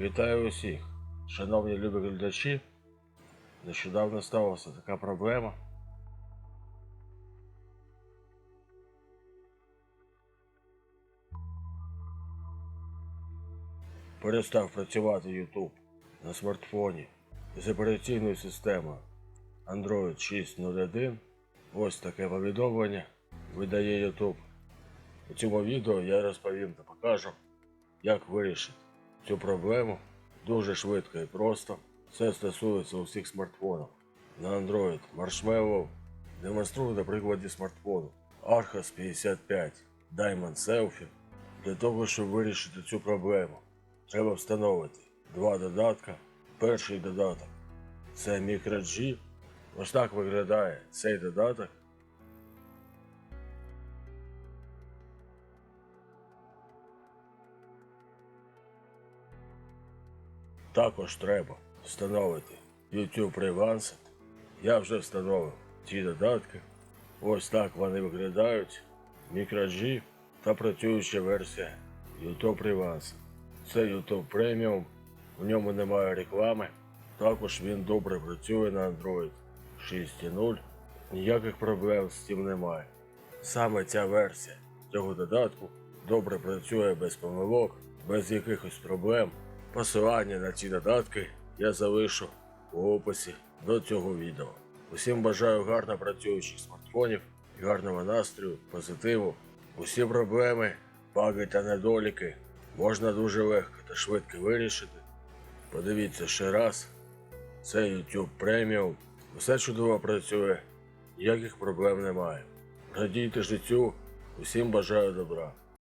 Вітаю усіх, шановні любі глядачі. Нещодавно сталася така проблема. Перестав працювати YouTube на смартфоні з операційною системою Android 6.01. Ось таке повідомлення видає YouTube. У цьому відео я розповім та покажу, як вирішити цю проблему дуже швидко і просто. Це стосується усіх смартфонів. На Android Marshmallow демонструю на прикладі смартфону Archos 55 Diamond Selfie. Для того, щоб вирішити цю проблему, треба встановити два додатка. Перший додаток це MicroG. Ось так виглядає цей додаток. Також треба встановити YouTube Revanced. Я вже встановив ці додатки. Ось так вони виглядають. MicroG та працююча версія YouTube Revanced. Це YouTube Premium, у ньому немає реклами. Також він добре працює на Android 6.0. Ніяких проблем з цим немає. Саме ця версія цього додатку добре працює без помилок, без якихось проблем. Посилання на ці додатки я залишу у описі до цього відео. Усім бажаю гарно працюючих смартфонів, гарного настрою, позитиву. Усі проблеми, баги та недоліки можна дуже легко та швидко вирішити. Подивіться ще раз. Це YouTube Premium. Все чудово працює, ніяких проблем немає. Радійте життю, усім бажаю добра.